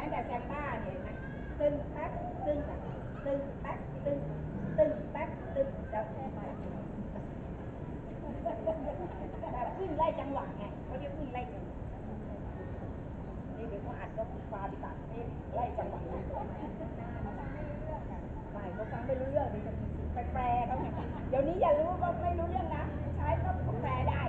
ม้แต่แซมบ้าเนี่ยเห็นไหมตึงแป๊บตึงตึงแป๊บตึงตึงแป๊บตึงแล้วแค่ไปแบบวิ่งไล่จังหวะไงเขาเรียกวิ่งไล่จังหวะนี่เดี๋ยวเขาอัดก็ฟาไปตัดนี่ไล่จังหวะไม่เขาฟังไม่รู้เรื่องเดี๋ยวจะมีไปแปลเขาเดี๋ยวนี้อย่ารู้ว่าไม่รู้เรื่องนะใช้ก็แปลได้